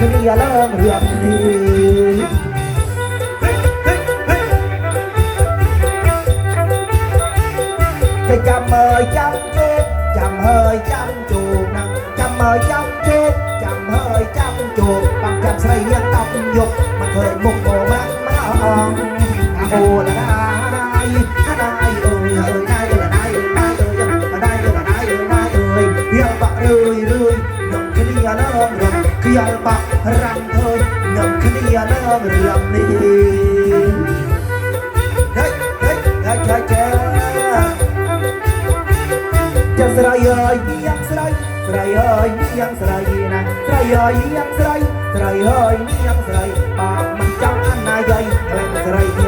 ขึ้นเรือเริ่มเรือดีจะจำเอ่ยจำเจ็บจำเอ่ยจำจูบนะจำเอ่ยจำเจ็บจำเอ่ยจำจูบบังจำใส่ยังตำยกมันเคยมุกโมมันมันอ่องอาโอละนายนายเอ่ยเอ่ยนายเอ่ยนายเอ่ยนายเอ่ยนายเอ่ยนายเอ่ยนายเอ่ยเรียกบักเรื่อยเรื่อย khi ăn bạc នឹងគ្នាឡើងរំនេះហេហេហេឆាឆាចាំស្រីអើយនាងស្រីស្រីអើយនាងស្រីណាស្រីអើយនាងស្រីស្រីអើយនាងស្រីបានមិនចង់អណាយាយខ្លាំងស្រីនា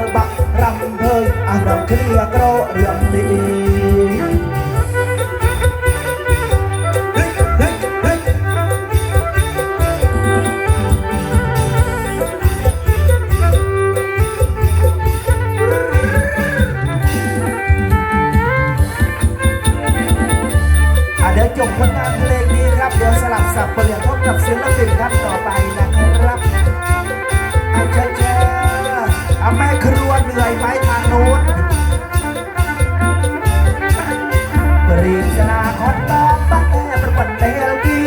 បាក់រំភើយអានឹងគ្នាក្ររៀងនេះ อ่ะเดี๋ยวจบผลงานเพลงนี้ครับ เดี๋ยวสลับสับเปลี่ยนพบกับศิลปินท่านต่อไปนะครับ เหนื่อยไหมทางโน้นปรีชนาคอนตองปักแอประปันเตลกี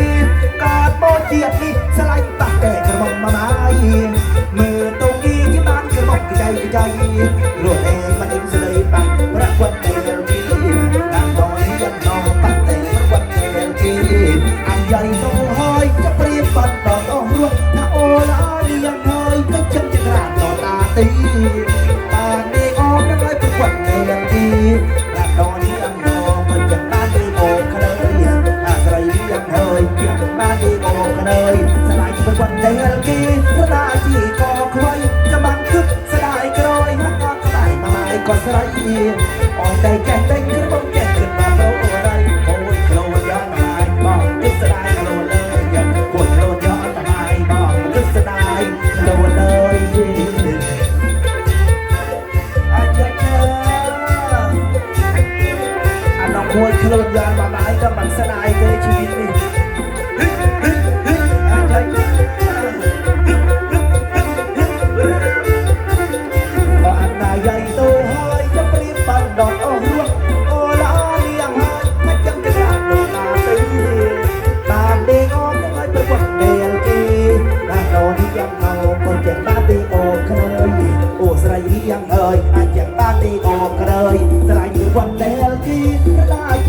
กอดโบเจียบนี่สไลด์ปักแก่กระบอกมาไม้มือตรงนี้ที่บ้านกระบอกใจใจรวดเองมันอิงเสยปักรักวันเตลกีดังดอยยังนองปักเตลวันเตลกีอันใหญ่โตห้อยจะปรี บ้านเคยสลายเป็นวันเตลกีสลายที่กอคอยจะบังคึกสลายกรอยหักก็สลายมาไม่ก็สลายอ่อนใจแก่ใจขึ้นบ้องแก่ขึ้นมาเพราะอะไรโอ้ยโคลนย้อนมาบอกขึ้นสลายโคลนเลยอย่างปวดโคลนย้อนมาบอกขึ้นสลายโคลนเลยอาจจะเจออันน้องมวยเคลื่อนมาหลายก็มันสลายเลยชีวิต โอ้สลายที่ยังเอ่ยอาเจียงตาตีโอเคยสลายอยู่วันเดลกีระดาย